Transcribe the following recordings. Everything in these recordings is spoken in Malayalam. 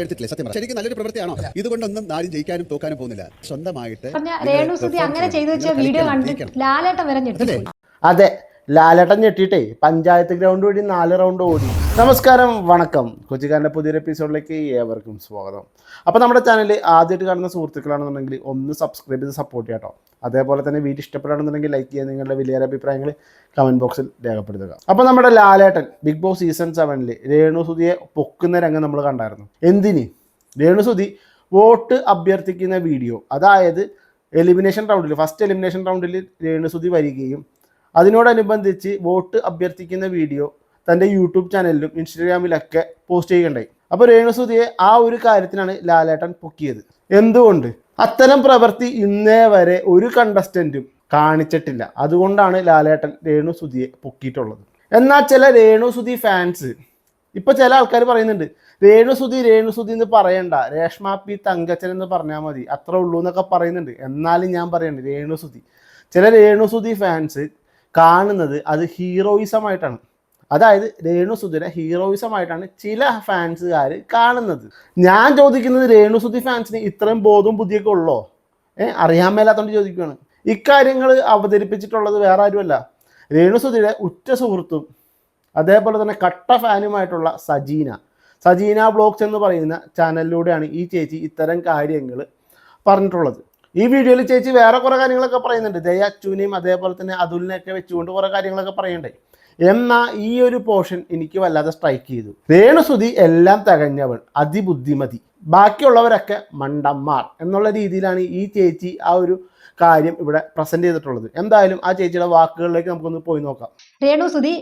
എടുത്തിട്ടില്ലേ? സത്യം ശരിക്കും നല്ലൊരു പ്രവൃത്തിയാണോ? ഇതുകൊണ്ടൊന്നും ആരും ജയിക്കാനും തോക്കാനും പോകുന്നില്ല. സ്വന്തമായിട്ട് അങ്ങനെ ചെയ്തു വെച്ച വീഡിയോ കണ്ടിട്ട് ലാലേട്ടം വരെ അതെ. ലാലേട്ടൻ ഞെട്ടിയിട്ടേ പഞ്ചായത്ത് ഗ്രൗണ്ട് വഴി നാല് റൗണ്ട് ഓടി. നമസ്കാരം വണക്കം. കൊച്ചിക്കാരന്റെ പുതിയൊരു എപ്പിസോഡിലേക്ക് ഏവർക്കും സ്വാഗതം. അപ്പോൾ നമ്മുടെ ചാനൽ ആദ്യമായിട്ട് കാണുന്ന സുഹൃത്തുക്കളാണെന്നുണ്ടെങ്കിൽ ഒന്ന് സബ്സ്ക്രൈബ് ചെയ്ത് സപ്പോർട്ട് ചെയ്യാം അതേപോലെ തന്നെ വീഡിയോ ഇഷ്ടപ്പെടുകയാണെന്നുണ്ടെങ്കിൽ ലൈക്ക് ചെയ്യുക നിങ്ങളുടെ വലിയ അഭിപ്രായങ്ങൾ കമന്റ് ബോക്സിൽ രേഖപ്പെടുത്തുക. അപ്പോൾ നമ്മുടെ ലാലേട്ടൻ ബിഗ് ബോസ് സീസൺ സെവനിൽ രേണു സുധിയെ പൊക്കുന്ന രംഗം നമ്മൾ കണ്ടായിരുന്നു. എന്തിന്? രേണു സുധി വോട്ട് അഭ്യർത്ഥിക്കുന്ന വീഡിയോ അതായത് എലിമിനേഷൻ റൗണ്ടിൽ ഫസ്റ്റ് എലിമിനേഷൻ റൗണ്ടിൽ രേണുസുതി വരികയും അതിനോടനുബന്ധിച്ച് വോട്ട് അഭ്യർത്ഥിക്കുന്ന വീഡിയോ തന്റെ യൂട്യൂബ് ചാനലിലും ഇൻസ്റ്റഗ്രാമിലൊക്കെ പോസ്റ്റ് ചെയ്യുകയുണ്ടായി. അപ്പോൾ രേണുസുതിയെ ആ ഒരു കാര്യത്തിനാണ് ലാലേട്ടൻ പൊക്കിയത്. എന്തുകൊണ്ട്? അത്തരം പ്രവൃത്തി ഇന്നേ വരെ ഒരു കണ്ടസ്റ്റന്റും കാണിച്ചിട്ടില്ല. അതുകൊണ്ടാണ് ലാലേട്ടൻ രേണുസുതിയെ പൊക്കിയിട്ടുള്ളത്. എന്നാൽ ചില രേണുസുതി ഫാൻസ് ഇപ്പോൾ ചില ആൾക്കാർ പറയുന്നുണ്ട് രേണുസുതി രേണുസുതി എന്ന് പറയണ്ട. രേഷ്മ പി തങ്കച്ചൻ എന്ന് പറഞ്ഞാൽ മതി. അത്ര ഉള്ളൂ എന്നൊക്കെ പറയുന്നുണ്ട്. എന്നാലും ഞാൻ പറയുന്നുണ്ട് രേണുസുതി. ചില രേണുസുതി ഫാൻസ് കാണുന്നത് അത് ഹീറോയിസമായിട്ടാണ്. അതായത് രേണു സുധീരെ ഹീറോയിസമായിട്ടാണ് ചില ഫാൻസുകാർ കാണുന്നത്. ഞാൻ ചോദിക്കുന്നത് രേണുസുതി ഫാൻസിന് ഇത്രയും ബോധവും ബുദ്ധിയൊക്കെ ഉള്ളോ? ഏഹ് അറിയാൻ മേലാത്തോണ്ട് ചോദിക്കുകയാണ് ഇക്കാര്യങ്ങൾ അവതരിപ്പിച്ചിട്ടുള്ളത് വേറെ ആരുമല്ല. രേണുസുതിയുടെ ഉറ്റ സുഹൃത്തും അതേപോലെ തന്നെ കട്ട ഫാനുമായിട്ടുള്ള സജീന. സജീന ബ്ലോഗ്സ് എന്ന് പറയുന്ന ചാനലിലൂടെയാണ് ഈ ചേച്ചി ഇത്തരം കാര്യങ്ങൾ പറഞ്ഞിട്ടുള്ളത്. ഈ വീഡിയോയിൽ ചേച്ചി വേറെ കുറേ കാര്യങ്ങളൊക്കെ പറയുന്നുണ്ട്. ദയ അതേപോലെ തന്നെ അതുലിനെയൊക്കെ വെച്ചുകൊണ്ട് കുറേ കാര്യങ്ങളൊക്കെ പറയണ്ടേ? എന്നാൽ ഈ ഒരു പോർഷൻ എനിക്ക് വല്ലാതെ സ്ട്രൈക്ക് ചെയ്തു. രേണുസുതി എല്ലാം തികഞ്ഞവൾ അതിബുദ്ധിമതി. ബാക്കിയുള്ളവരൊക്കെ മണ്ടന്മാർ എന്നുള്ള രീതിയിലാണ് ഈ ചേച്ചി ആ ഒരു കാര്യം ഇവിടെ പ്രസന്റ് ചെയ്തിട്ടുള്ളത്. എന്തായാലും ആ ചേച്ചിയുടെ വാക്കുകളിലേക്ക് നമുക്കൊന്ന് പോയി നോക്കാം. Renu Sudhi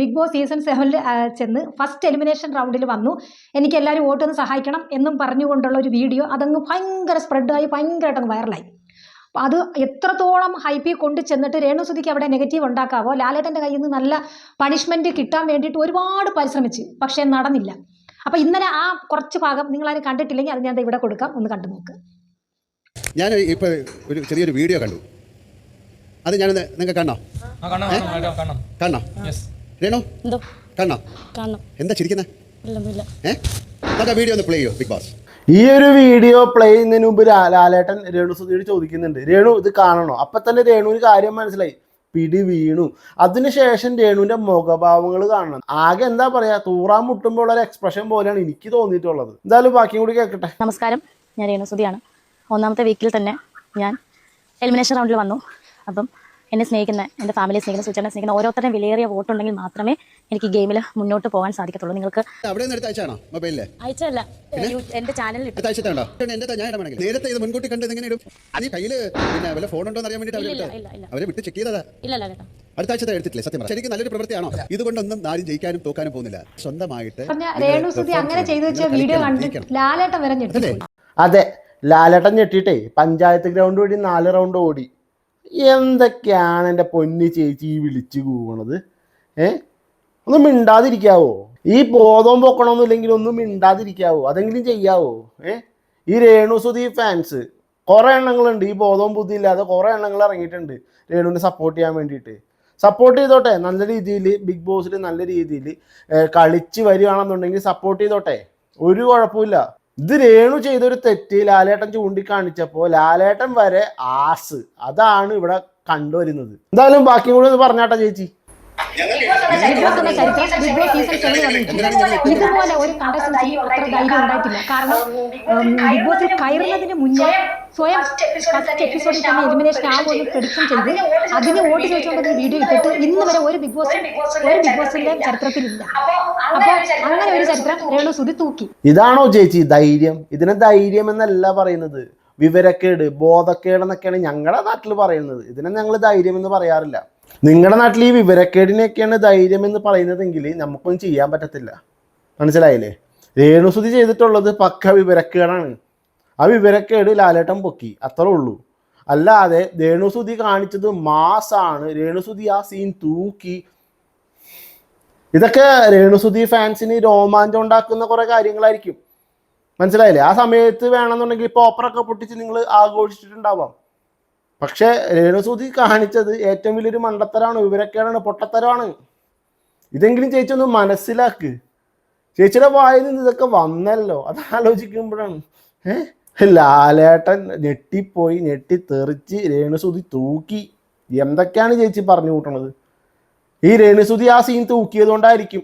big boss season സെവനിൽ ചെന്ന് ഫസ്റ്റ് എലിമിനേഷൻ റൗണ്ടിൽ വന്നു. എനിക്ക് എല്ലാവരും വോട്ടൊന്ന് സഹായിക്കണം എന്നും പറഞ്ഞുകൊണ്ടുള്ള ഒരു വീഡിയോ അതങ്ങ് ഭയങ്കര സ്പ്രെഡായി ഭയങ്കരമായിട്ടങ്ങ് വൈറലായി അപ്പോൾ അത് എത്രത്തോളം ഹൈപ്പിൽ കൊണ്ട് ചെന്നിട്ട് രേണുസുതിക്ക് അവിടെ നെഗറ്റീവ് ഉണ്ടാക്കാവോ? ലാലേട്ടന്റെ കയ്യിൽ നിന്ന് നല്ല പണിഷ്മെന്റ് കിട്ടാൻ വേണ്ടിയിട്ട് ഒരുപാട് പരിശ്രമിച്ച്. പക്ഷേ നടന്നില്ല. അപ്പോൾ ഇന്നലെ ആ കുറച്ച് ഭാഗം നിങ്ങൾ നിങ്ങളാരും കണ്ടിട്ടില്ലെങ്കിൽ അത് ഞാൻ ദേ ഇവിടെ കൊടുക്കാം. ഒന്ന് കണ്ടു നോക്ക്. ഞാൻ ഇപ്പൊ ഒരു ചെറിയൊരു വീഡിയോ കണ്ടു. അത് ഞാൻ നിങ്ങൾക്ക് കാണാം കാണാം കാണാം. കാണാം യെസ് രേണു? കണ്ടോ കാണണോ? കാണണം. എന്താ ചിരിക്കുന്നത് ഏ? വീഡിയോ ഒന്ന് പ്ലേ ചെയ്യോ ബിഗ് ബോസ് ഈ ഒരു വീഡിയോ പ്ലേ ചെയ്യുന്നതിന് മുമ്പ് ലാലേട്ടൻ രേണു സുധീർ ചോദിക്കുന്നുണ്ട്. രേണു ഇത് കാണണോ? അപ്പൊ തന്നെ രേണുവിന് കാര്യം മനസ്സിലായി. പിടി വീണു. അതിനുശേഷം രേണുവിന്റെ മുഖഭാവങ്ങൾ കാണണം. ആകെ എന്താ പറയാ തൂറാൻ മുട്ടുമ്പോൾ ഉള്ള ഒരു എക്സ്പ്രഷൻ പോലെയാണ് എനിക്ക് തോന്നിയിട്ടുള്ളത്. എന്തായാലും ബാക്കിയും കൂടി കേൾക്കട്ടെ. നമസ്കാരം. ഞാൻ രേണു സുധിയാണ് ഒന്നാമത്തെ വീക്കിൽ തന്നെ ഞാൻ എലിമിനേഷൻ റൗണ്ടിൽ വന്നു. അപ്പം എന്നെ സ്നേഹിക്കുന്ന എന്റെ ഫാമിലിയെ സ്നേഹിക്കുന്ന സുചേട്ടനെ സ്നേഹിക്കുന്ന ഓരോരുത്തരും വിലയേറിയ വോട്ടുണ്ടെങ്കിൽ മാത്രമേ എനിക്ക് ഗെയിമിൽ മുന്നോട്ട് പോകാൻ സാധിക്കത്തുള്ളൂ. നിങ്ങൾക്ക് അവിടെ നിന്ന് എടുത്ത് അയച്ചാണോ മൊബൈലിൽ? അയച്ചല്ല എന്റെ ചാനലിൽ നേരത്തെ ഇത് മുൻകൂട്ടി കണ്ടത് എങ്ങനെ ഇടും? നീ കയ്യിൽ പിന്നെ വല്ല ഫോൺ ഉണ്ടോ അറിയാൻ വേണ്ടിട്ട് അവരെ വിട്ട് ചെക്ക് ചെയ്തതാ. ഇല്ലല്ല കേട്ടോ അടുത്ത എടുത്തിട്ടില്ലേ? സത്യം ശരിക്കും നല്ലൊരു പ്രവൃത്തിയാണോ? ഇതുകൊണ്ടൊന്നും ആരും ജയിക്കാനും തോക്കാനും പോകുന്നില്ല. സ്വന്തമായിട്ട് അങ്ങനെ ചെയ്തു വെച്ച വീഡിയോ. ലാലേട്ടൻ വരെ അതെ. ലാലേട്ടൻ ഞെട്ടിട്ടേ പഞ്ചായത്ത് ഗ്രൗണ്ട് വഴി നാല് റൗണ്ട് ഓടി. എന്തൊക്കെയാണ് എന്റെ പൊന്നു ചേച്ചി വിളിച്ച് കൂവണത്? ഏ? ഒന്നും മിണ്ടാതിരിക്കാവോ? ഈ ബോധം പൊക്കണമെന്നില്ലെങ്കിൽ ഒന്നും മിണ്ടാതിരിക്കാവോ? അതെങ്കിലും ചെയ്യാവോ? ഏ? ഈ രേണു സുധീ ഫാൻസ് കുറേ എണ്ണങ്ങളുണ്ട്. ഈ ബോധവും ബുദ്ധി ഇല്ലാതെ കുറേ എണ്ണങ്ങൾ ഇറങ്ങിയിട്ടുണ്ട് രേണുവിനെ സപ്പോർട്ട് ചെയ്യാൻ വേണ്ടിയിട്ട്. സപ്പോർട്ട് ചെയ്തോട്ടെ? നല്ല രീതിയിൽ ബിഗ് ബോസിൽ നല്ല രീതിയിൽ കളിച്ച് വരികയാണെന്നുണ്ടെങ്കിൽ സപ്പോർട്ട് ചെയ്തോട്ടെ? ഒരു കുഴപ്പമില്ല ഇത് രേണു ചെയ്തൊരു തെറ്റ് ലാലേട്ടൻ ചൂണ്ടിക്കാണിച്ചപ്പോൾ ലാലേട്ടൻ വരെ ആസ്. അതാണ് ഇവിടെ കണ്ടുവരുന്നത്. എന്തായാലും ബാക്കി കൂടെ ഒന്ന് പറഞ്ഞാട്ടെ ചേച്ചി. ബിഗ് ബോസ് എന്ന ചരിത്രം ബിഗ് ബോസ് സീസൺ ഇതുപോലെ ഒരു കണ്ടസ്റ്റൻസിന് അത്ര ധൈര്യം ഉണ്ടായിട്ടില്ല. കാരണം ബിഗ് ബോസിൽ കയറുന്നതിന് മുന്നേ സ്വയം ഫസ്റ്റ് എപ്പിസോഡിൽ തന്നെ എലിമിനേഷൻ ആകുമെന്ന് പ്രഡിക്ഷൻ ചെയ്ത് അതിന് വോട്ട് ചോദിച്ചുകൊണ്ടൊരു വീഡിയോ ഇട്ടിട്ട് ഇന്ന് വരെ ഒരു ബിഗ് ബോസ് ഒരു ബിഗ് ബോസിന്റെ ചരിത്രത്തിലില്ല. അപ്പൊ അങ്ങനെ ഒരു ചരിത്രം രേണു സുധി തൂക്കി. ഇതാണോ ചേച്ചി ധൈര്യം? ഇതിനെ ധൈര്യം എന്നല്ല പറയുന്നത്. വിവരക്കേട് ബോധക്കേട് എന്നൊക്കെയാണ് ഞങ്ങളുടെ നാട്ടിൽ പറയുന്നത്. ഇതിനെ ഞങ്ങൾ ധൈര്യം എന്ന് പറയാറില്ല. നിങ്ങളുടെ നാട്ടിൽ ഈ വിവരക്കേടിനെയൊക്കെയാണ് ധൈര്യം എന്ന് പറയുന്നതെങ്കിൽ നമുക്കൊന്നും ചെയ്യാൻ പറ്റത്തില്ല. മനസ്സിലായില്ലേ? രേണുസുതി ചെയ്തിട്ടുള്ളത് പക്ക വിവരക്കേടാണ്. ആ വിവരക്കേട് ലാലേട്ടൻ പൊക്കി. അത്രേ ഉള്ളൂ. അല്ലാതെ രേണുസുതി കാണിച്ചത് മാസാണ്. രേണുസുതി ആ സീൻ തൂക്കി. ഇതൊക്കെ രേണുസുതി ഫാൻസിന് രോമാഞ്ചം ഉണ്ടാക്കുന്ന കുറെ കാര്യങ്ങളായിരിക്കും. മനസ്സിലായില്ലേ? ആ സമയത്ത് വേണമെന്നുണ്ടെങ്കിൽ പോപ്പറൊക്കെ പൊട്ടിച്ച് നിങ്ങൾ ആഘോഷിച്ചിട്ടുണ്ടാവാം. പക്ഷേ രേണുസൂതി കാണിച്ചത് ഏറ്റവും വലിയൊരു മണ്ടത്തരമാണ് വിവരക്കേടാണ് പൊട്ടത്തരമാണ് ഇതെങ്കിലും ചേച്ചി ഒന്ന് മനസ്സിലാക്ക്. ചേച്ചിയുടെ വായിൽ നിന്ന് ഇതൊക്കെ വന്നല്ലോ. അത് ആലോചിക്കുമ്പോഴാണ് ഏഹ് ലാലേട്ടൻ ഞെട്ടിപ്പോയി ഞെട്ടിത്തെറിച്ച് രേണുസുതി തൂക്കി. എന്തൊക്കെയാണ് ചേച്ചി പറഞ്ഞു കൂട്ടണത്? ഈ രേണുസുതി ആ സീൻ തൂക്കിയത് കൊണ്ടായിരിക്കും.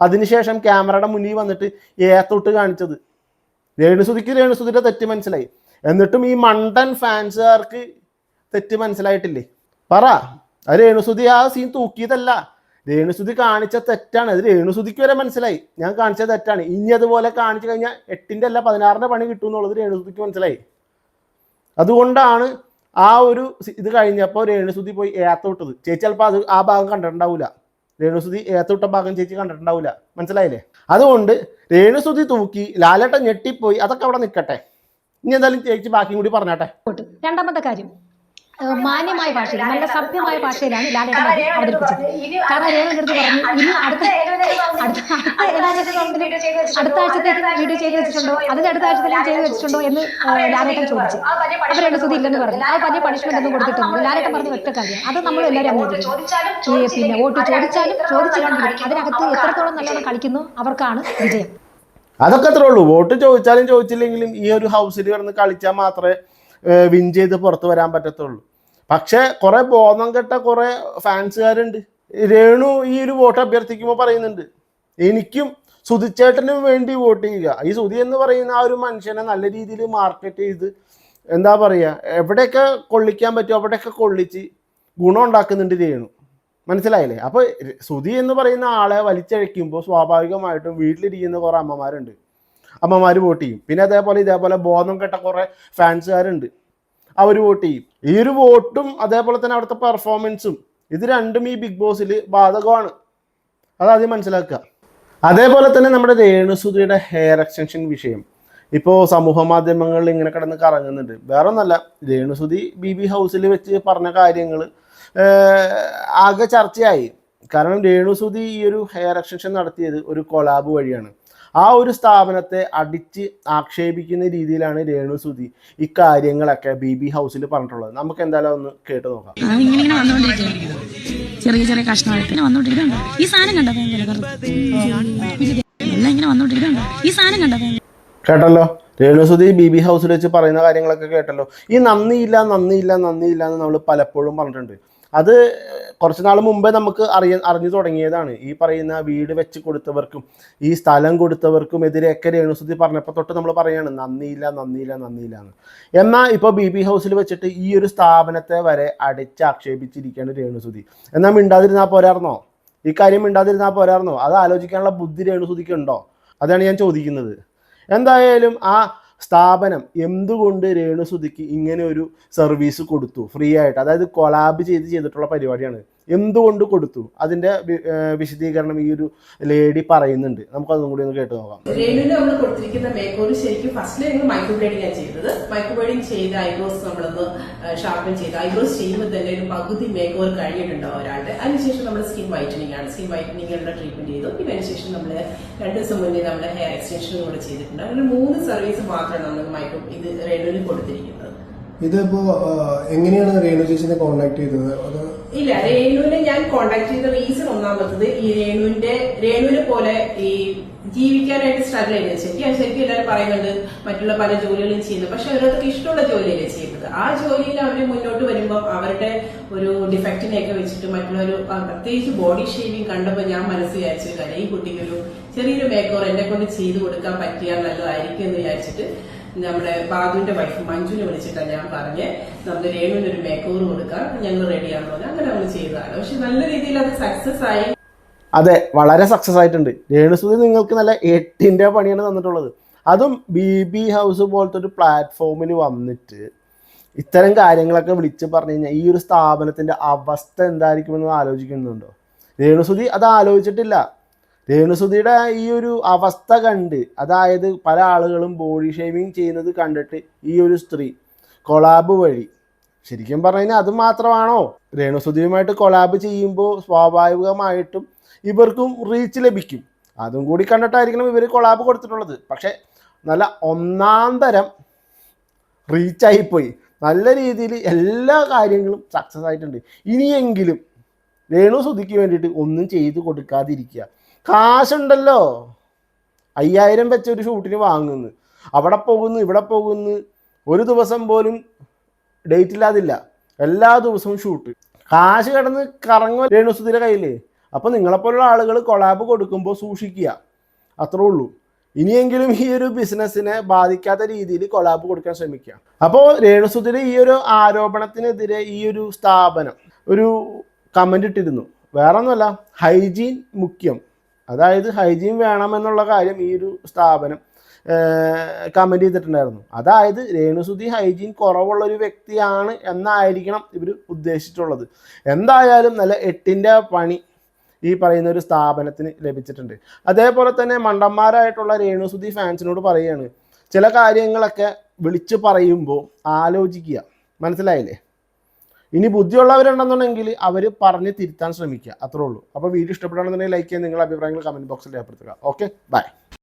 അതിനുശേഷം ക്യാമറയുടെ മുന്നിൽ വന്നിട്ട് ഏത്തൊട്ട് കാണിച്ചത്. രേണുസുതിക്ക് രേണുസുതിയുടെ തെറ്റ് മനസ്സിലായി. എന്നിട്ടും ഈ മണ്ടൻ ഫാൻസുകാർക്ക് തെറ്റ് മനസ്സിലായിട്ടില്ലേ? പറ. അത് രേണുസുതി ആ സീൻ തൂക്കിയതല്ല. രേണുസുതി കാണിച്ച തെറ്റാണ്. അത് രേണുസുതിക്ക് വരെ മനസ്സിലായി. ഞാൻ കാണിച്ച തെറ്റാണ്. ഇനി അതുപോലെ കാണിച്ചു കഴിഞ്ഞാൽ എട്ടിന്റെ അല്ല പതിനാറിന്റെ പണി കിട്ടും എന്നുള്ളത് രേണുസുതിക്ക് മനസ്സിലായി. അതുകൊണ്ടാണ് ആ ഒരു ഇത് കഴിഞ്ഞപ്പോൾ രേണുസുതി പോയി ഏത്ത വിട്ടത് ചേച്ചി ചിലപ്പോൾ അത് ആ ഭാഗം കണ്ടിട്ടുണ്ടാവില്ല രേണുസുതി ഏത്ത വിട്ട ഭാഗം ചേച്ചി കണ്ടിട്ടുണ്ടാവില്ല മനസ്സിലായില്ലേ? അതുകൊണ്ട് രേണുസുതി തൂക്കി ലാലേട്ടൻ ഞെട്ടിപ്പോയി. അതൊക്കെ അവിടെ നിൽക്കട്ടെ ഇനി എന്തായാലും ചേച്ചി ബാക്കിയും കൂടി പറഞ്ഞാട്ടെ. രണ്ടാമത്തെ കാര്യം. മാന്യമായ ഭാഷയിൽ നല്ല സഭ്യമായ ഭാഷയിലാണ് ലാലേട്ടൻ അത് അവതരിപ്പിച്ചത്. കാരണം രേണുവിന്റെ അടുത്ത് പറഞ്ഞു ഇനി അടുത്ത അടുത്ത ആഴ്ചത്തേക്ക് വീഡിയോ ചെയ്ത് വെച്ചിട്ടുണ്ടോ? അതിന്റെ അടുത്ത ആഴ്ചത്തേക്ക് ചെയ്ത് വെച്ചിട്ടുണ്ടോ എന്ന് ലാലേട്ടൻ ചോദിച്ചു. അപ്പൊ രേണുസുതി ഇല്ലെന്ന് പറഞ്ഞു. അത് വലിയ പണിഷ്മെന്റ് ഒന്നും കൊടുത്തിട്ടുണ്ട് ലാലേട്ടൻ പറഞ്ഞ ഒറ്റ കാര്യം. അത് നമ്മൾ എല്ലാവരും അംഗീകരിക്കും പിന്നെ വോട്ട് ചോദിച്ചാലും ചോദിച്ചില്ലെങ്കിൽ അതിനകത്ത് എത്രത്തോളം നല്ലോണം കളിക്കുന്നു അവർക്കാണ് വിജയം. അതൊക്കെ അത്രേ ഉള്ളൂ. വോട്ട് ചോദിച്ചാലും ചോദിച്ചില്ലെങ്കിലും ഈ ഒരു ഹൗസിൽ കിടന്ന് കളിച്ചാൽ മാത്രമേ വിൻ ചെയ്ത് പുറത്ത് വരാൻ പറ്റത്തുള്ളൂ. പക്ഷെ കുറെ ബോധം കെട്ട കുറെ ഫാൻസുകാരുണ്ട് രേണു ഈ ഒരു വോട്ട് അഭ്യർത്ഥിക്കുമ്പോൾ പറയുന്നുണ്ട് എനിക്കും സുധിച്ചേട്ടനും വേണ്ടി വോട്ട് ചെയ്യുക. ഈ സുധി എന്ന് പറയുന്ന ആ ഒരു മനുഷ്യനെ നല്ല രീതിയിൽ മാർക്കറ്റ് ചെയ്ത് എന്താ പറയുക എവിടെയൊക്കെ കൊള്ളിക്കാൻ പറ്റുമോ അവിടെയൊക്കെ കൊള്ളിച്ച് ഗുണം ഉണ്ടാക്കുന്നുണ്ട് രേണു. മനസ്സിലായില്ലേ? അപ്പോൾ സുധി എന്ന് പറയുന്ന ആളെ വലിച്ചഴക്കുമ്പോൾ സ്വാഭാവികമായിട്ടും വീട്ടിലിരിക്കുന്ന കുറേ അമ്മമാരുണ്ട്. അമ്മമാർ വോട്ട് ചെയ്യും. പിന്നെ അതേപോലെ ഇതേപോലെ ബോധം കെട്ട കുറേ ഫാൻസുകാരുണ്ട്. അവർ വോട്ട് ചെയ്യും. ഈ ഒരു വോട്ടും അതേപോലെ തന്നെ അവിടുത്തെ പെർഫോമൻസും ഇത് രണ്ടും ഈ ബിഗ് ബോസിൽ ബാധകമാണ്. അതാദ്യം മനസ്സിലാക്കുക. അതേപോലെ തന്നെ നമ്മുടെ രേണുസുതിയുടെ ഹെയർ എക്സ്റ്റൻഷൻ വിഷയം. ഇപ്പോൾ സമൂഹ മാധ്യമങ്ങളിൽ ഇങ്ങനെ കിടന്ന് കറങ്ങുന്നുണ്ട്. വേറെ ഒന്നല്ല രേണുസുതി ബി ബി ഹൗസിൽ വെച്ച് പറഞ്ഞ കാര്യങ്ങൾ ആകെ ചർച്ചയായി. കാരണം രേണുസുതി ഈ ഒരു ഹെയർ എക്സ്റ്റൻഷൻ നടത്തിയത് ഒരു കൊളാബ് വഴിയാണ്. ആ ഒരു സ്ഥാപനത്തെ അടിച്ച് ആക്ഷേപിക്കുന്ന രീതിയിലാണ് രേണു സുധി ഇക്കാര്യങ്ങളൊക്കെ ബി ബി ഹൗസിൽ പറഞ്ഞിട്ടുള്ളത്. നമുക്ക് എന്തായാലും ഒന്ന് കേട്ട് നോക്കാം. ചെറിയ ചെറിയ കഷ്ണമായിട്ട് ഈ സാധനം കണ്ടോ. എല്ലാം ഇങ്ങനെ ഈ സാധനം കണ്ടോ കേട്ടല്ലോ? രേണുസുതി ബി ബി ഹൗസിൽ വെച്ച് പറയുന്ന കാര്യങ്ങളൊക്കെ കേട്ടല്ലോ. ഈ നന്ദിയില്ല നന്ദിയില്ല നന്ദിയില്ല എന്ന് നമ്മൾ പലപ്പോഴും പറഞ്ഞിട്ടുണ്ട്. അത് കുറച്ച് നാൾ മുമ്പേ നമുക്ക് അറിയ അറിഞ്ഞു തുടങ്ങിയതാണ്. ഈ പറയുന്ന വീട് വെച്ച് കൊടുത്തവർക്കും ഈ സ്ഥലം കൊടുത്തവർക്കും എതിരെയൊക്കെ രേണുസുതി പറഞ്ഞപ്പോൾ തൊട്ട് നമ്മൾ പറയാണ് നന്ദിയില്ല നന്ദിയില്ല നന്ദിയില്ല എന്ന്. എന്നാൽ ഇപ്പോൾ ബി ബി ഹൗസിൽ വെച്ചിട്ട് ഈ ഒരു സ്ഥാപനത്തെ വരെ അടിച്ച് ആക്ഷേപിച്ചിരിക്കുകയാണ് രേണുസുതി എന്നാൽ മിണ്ടാതിരുന്നാൽ പോരായിരുന്നോ ഈ കാര്യം മിണ്ടാതിരുന്നാൽ പോരായിരുന്നോ അത് ആലോചിക്കാനുള്ള ബുദ്ധി രേണുസുതിക്ക് ഉണ്ടോ? അതാണ് ഞാൻ ചോദിക്കുന്നത്. എന്തായാലും ആ സ്ഥാപനം എന്തുകൊണ്ട് രേണുസുതിക്ക് ഇങ്ങനെ ഒരു സർവീസ് കൊടുത്തു? ഫ്രീ ആയിട്ട്. അതായത് കൊളാബ് ചെയ്ത് ചെയ്തിട്ടുള്ള പരിപാടിയാണ്. എന്തുകൊണ്ട് കൊടുത്തു? അതിന്റെ വിശദീകരണം ഈ ഒരു ലേഡി പറയുന്നുണ്ട്. നമുക്ക് അതും കൂടി ഒന്ന് കേട്ട് നോക്കാം. നമ്മൾ കൊടുത്തിരിക്കുന്ന മേക്കോർ ശരിക്കും ഫസ്റ്റിൽ ഞങ്ങൾ മൈക്രോ ബ്ലേഡിംഗ് ചെയ്തത്. മൈക്രോ ബ്ലേഡിംഗ് ചെയ്ത് ഐബ്രോസ് നമ്മളൊന്ന് ഷാർപ്പൻ ചെയ്ത്. ഐബ്രോസ് ചെയ്യുമ്പോൾ തന്നെ ഒരു പകുതി മേക്കോർ കഴിഞ്ഞിട്ടുണ്ടാവും ഒരാളുടെ. അതിനുശേഷം നമ്മൾ സ്കിൻ വൈറ്റനിങ് ആണ്. സ്കിൻ വൈറ്റനിങ്ങിനുള്ള ട്രീറ്റ്മെന്റ് ചെയ്തു. പിന്നെ അതിനുശേഷം നമ്മൾ രണ്ട് ദിവസം മുന്നേ നമ്മുടെ ഹെയർ എക്സ്റ്റൻഷനും കൂടെ ചെയ്തിട്ടുണ്ട്. അങ്ങനെ മൂന്ന് സർവീസ് മാത്രമാണ് നമ്മൾ മൈക്രോ ഇത് രേണുവിന് കൊടുത്തിരിക്കുന്നത്. ഇതിപ്പോ എങ്ങനെയാണ് രേണു ചേച്ചിനെ കോണ്ടാക്ട് ചെയ്തത്? അത് ഇല്ല രേണുവിനെ ഞാൻ കോണ്ടാക്ട് ചെയ്ത റീസൺ ഒന്നാമത്തത് ഈ രേണുവിന്റെ രേണുവിനെ പോലെ ഈ ജീവിക്കാനായിട്ട് സ്ട്രഗിൾ ചെയ്യുന്നത് ശരിക്കും ശരിക്കും എല്ലാവരും പറയുന്നുണ്ട് മറ്റുള്ള പല ജോലികളും ചെയ്യുന്നത്. പക്ഷെ അവരൊക്കെ ഇഷ്ടമുള്ള ജോലിയല്ലേ ചെയ്യുന്നത്. ആ ജോലിയിൽ അവർ മുന്നോട്ട് വരുമ്പോൾ അവരുടെ ഒരു ഡിഫക്റ്റിനെയൊക്കെ വെച്ചിട്ട് മറ്റുള്ളൊരു ആ, പ്രത്യേകിച്ച് ബോഡി ഷേവിങ് കണ്ടപ്പോൾ ഞാൻ മനസ്സ് വിചാരിച്ചു കാര്യം. ഈ കുട്ടിക്കൊരു ചെറിയൊരു മേക്കോർ എന്നെ കൊണ്ട് ചെയ്തു കൊടുക്കാൻ പറ്റിയാൽ നല്ലതായിരിക്കും എന്ന് വിചാരിച്ചിട്ട് നമ്മുടെ ബാബുവിന്റെ വൈഫ് മഞ്ജുവിനെ വിളിച്ചിട്ടാണ് ഞാൻ പറഞ്ഞ്. നമുക്ക് രേണുവിന് ഒരു മേക്കോർ കൊടുക്കാം ഞങ്ങൾ റെഡിയാണെന്ന് പറഞ്ഞു അങ്ങനെ നമ്മൾ ചെയ്തതാണ്. പക്ഷെ നല്ല രീതിയിൽ അത് സക്സസ് ആയി. അതെ വളരെ സക്സസ് ആയിട്ടുണ്ട്. രേണുസുതി നിങ്ങൾക്ക് നല്ല എട്ടിന്റെ പണിയാണ് തന്നിട്ടുള്ളത്. അതും ബി ബി ഹൗസ് പോലത്തെ ഒരു പ്ലാറ്റ്ഫോമിൽ വന്നിട്ട് ഇത്തരം കാര്യങ്ങളൊക്കെ വിളിച്ച് പറഞ്ഞു കഴിഞ്ഞാൽ ഈ ഒരു സ്ഥാപനത്തിന്റെ അവസ്ഥ എന്തായിരിക്കുമെന്ന് ആലോചിക്കുന്നുണ്ടോ? രേണുസുതി അത് ആലോചിച്ചിട്ടില്ല. രേണുസുതിയുടെ ഈ ഒരു അവസ്ഥ കണ്ട് അതായത് പല ആളുകളും ബോഡി ഷേവിങ് ചെയ്യുന്നത് കണ്ടിട്ട് ഈ ഒരു സ്ത്രീ കൊളാബ് വഴി. ശരിക്കും പറഞ്ഞു കഴിഞ്ഞാൽ അത് മാത്രമാണോ? രേണുസുതിയുമായിട്ട് കൊളാബ് ചെയ്യുമ്പോൾ സ്വാഭാവികമായിട്ടും ഇവർക്കും റീച്ച് ലഭിക്കും. അതും കൂടി കണ്ടിട്ടായിരിക്കണം ഇവർ കൊളാബ് കൊടുത്തിട്ടുള്ളത്. പക്ഷെ നല്ല ഒന്നാം തരം റീച്ചായിപ്പോയി നല്ല രീതിയിൽ എല്ലാ കാര്യങ്ങളും സക്സസ് ആയിട്ടുണ്ട്. ഇനിയെങ്കിലും രേണു സുധിക്ക് വേണ്ടിയിട്ട് ഒന്നും ചെയ്തു കൊടുക്കാതിരിക്കുക. കാശുണ്ടല്ലോ. അയ്യായിരം വെച്ച് ഒരു ഷൂട്ടിന് വാങ്ങുന്നു. അവിടെ പോകുന്നു ഇവിടെ പോകുന്നു. ഒരു ദിവസം പോലും ഡേറ്റ് ഇല്ലാതില്ല. എല്ലാ ദിവസവും ഷൂട്ട് കാശ് കിടന്ന് കറങ്ങും രേണുസുതിയുടെ കയ്യിൽ അപ്പോൾ നിങ്ങളെപ്പോലുള്ള ആളുകൾ കൊളാബ് കൊടുക്കുമ്പോൾ സൂക്ഷിക്കുക. അത്രേ ഉള്ളൂ. ഇനിയെങ്കിലും ഈ ഒരു ബിസിനസ്സിനെ ബാധിക്കാത്ത രീതിയിൽ കൊളാബ് കൊടുക്കാൻ ശ്രമിക്കുക. അപ്പോൾ രേണുസുതിരെ ഈ ഒരു ആരോപണത്തിനെതിരെ ഈ ഒരു സ്ഥാപനം ഒരു കമന്റ് ഇട്ടിരുന്നു. വേറെ ഒന്നുമല്ല ഹൈജീൻ മുഖ്യം. അതായത് ഹൈജീൻ വേണമെന്നുള്ള കാര്യം ഈ ഒരു സ്ഥാപനം കമന്റ് ചെയ്തിട്ടുണ്ടായിരുന്നു. അതായത് രേണുസുതി ഹൈജീൻ കുറവുള്ള ഒരു വ്യക്തിയാണ് എന്നായിരിക്കണം ഇവർ ഉദ്ദേശിച്ചിട്ടുള്ളത്. എന്തായാലും നല്ല എട്ടിന്റെ പണി ഈ പറയുന്ന ഒരു സ്ഥാപനത്തിന് ലഭിച്ചിട്ടുണ്ട്. അതേപോലെ തന്നെ മണ്ടന്മാരായിട്ടുള്ള രേണുസുതി ഫാൻസിനോട് പറയുകയാണ് ചില കാര്യങ്ങളൊക്കെ വിളിച്ചു പറയുമ്പോൾ ആലോചിക്കുക. മനസ്സിലായില്ലേ? ഇനി ബുദ്ധിയുള്ളവരുണ്ടെന്നുണ്ടെങ്കിൽ അവർ പറഞ്ഞ് തിരുത്താൻ ശ്രമിക്കുക. അത്രേ ഉള്ളൂ. അപ്പോൾ വീഡിയോ ഇഷ്ടപ്പെടുകയാണെന്നുണ്ടെങ്കിൽ ലൈക്ക് ചെയ്യാൻ നിങ്ങളുടെ അഭിപ്രായങ്ങൾ കമന്റ് ബോക്സിൽ രേഖപ്പെടുത്തുക. Okay bye